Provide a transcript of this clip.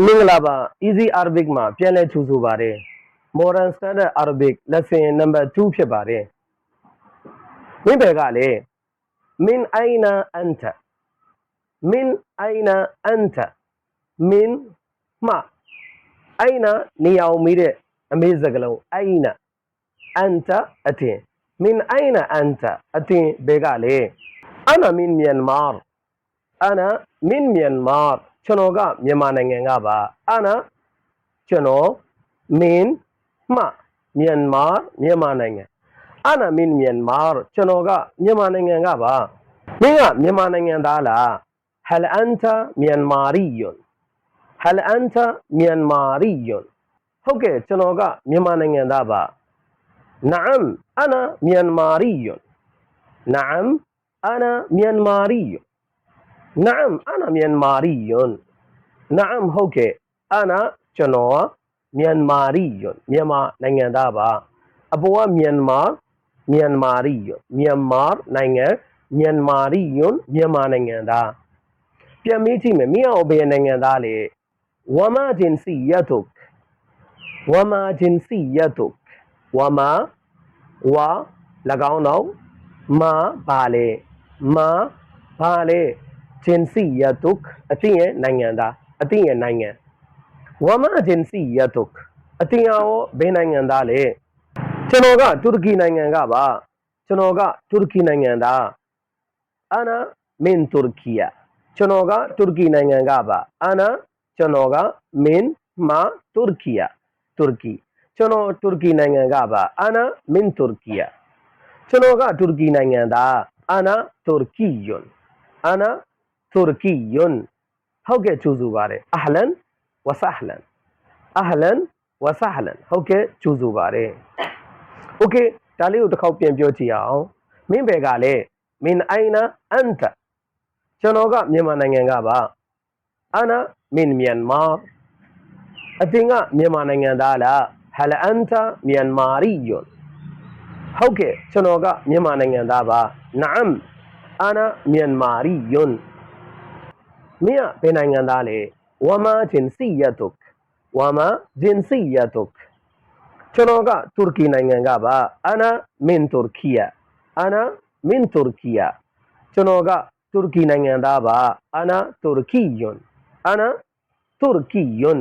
မင်္ဂလာပါ Easy Arabic မှာပြန်လည်ကြိုဆိုပါတယ် Modern Standard Arabic lesson number 2ဖြစ်ပါတယ်မင်းဘယ်ကလဲ min aina anta min aina anta min မှ aina နေအောင်မေးတဲ့အမေးစကားလုံး aina anta အတင် min aina anta အတင်ဘယ်ကလဲ ana min myanmar ana min myanmar ကျွန်တော်ကမြန်မာနိုင်ငံကပါ ana ကျွန်တော် min မှမြန်မာမြန်မာနိုင်ငံ ana min myanmar ကျွန်တော်ကမြန်မာနိုင်ငံကပါမင်းကမြန်မာနိုင်ငံသားလား hal anta myanmariyun hal anta myanmariyun ဟုတ်ကဲ့ကျွန်တော်ကမြန်မာနိုင်ငံသားပါ na'am ana myanmariyun na'am ana myanmariyun na'am ana myanmariyun na'am ဟုတ်ကဲ့ ana ကျွန်တော်မြန်မာရီယွန်မြန်မာနိုင်ငံသားပါအပေါ်ကမြန်မာမြန်မာရီယွန်မြန်မာနိုင်ငံမြန်မာရီယွန်မြန်မာနိုင်ငံသားပြန်မေးကြည့်မယ်မင်းအောင်ဘယ်နိုင်ငံသားလဲဝမာဂျင်စီယတုတ်ဝမာဂျင်စီယတုတ်ဝမာဝါ၎င်းတော့မာဘာလဲမာဘာလဲ ဂျင်စီယတုတ်အတင်းရဲ့နိုင်ငံသားအတင်းရဲ့နိုင်ငံဝမအဂျင်စီယတုတ်အတင်ရောဘယ်နိုင်ငံသားလဲကျွန်တော်ကတူရကီနိုင်ငံကပါကျွန်တော်ကတူရကီနိုင်ငံသားအနာမင်တူရကီယာကျွန်တော်ကတူရကီနိုင်ငံကပါအနာကျွန်တော်ကမင်မာတူရကီယာတူရကီကျွန်တော်တူရကီနိုင်ငံကပါအနာမင်တူရကီယာကျွန်တော်ကတူရကီနိုင်ငံသားအနာတူရကီယွန်အနာ တူရကီယွန်ဟုတ်ကဲ့ကြိုဆိုပါတယ်အဟလန်ဝဆဟလန်အဟလန်ဝဆဟလန်ဟုတ်ကဲ့ကြိုဆိုပါတယ်โอเคဒါလေးကိုတစ်ခေါက်ပြန်ပြောကြည့်အောင်မင်းဘယ်ကလဲမင်းအိုင်နာအန်တကျွန်တော်ကမြန်မာနိုင်ငံကပါအနာမင်းမြန်မာအတင်ကမြန်မာနိုင်ငံသားလားဟလအန်တာမြန်မာရီယွန်ဟုတ်ကဲ့ကျွန်တော်ကမြန်မာနိုင်ငံသားပါနာမ်အနာမြန်မာရီယွန် င်းကဘယ်နိုင်ငံသားလဲ wama jinsiyatuk wama jinsiyatuk ကျွန်တော်ကတူရကီနိုင်ငံကပါ ana min turkiya ana min turkiya ကျွန်တော်ကတူရကီနိုင်ငံသားပါ ana turkiyun ana turkiyun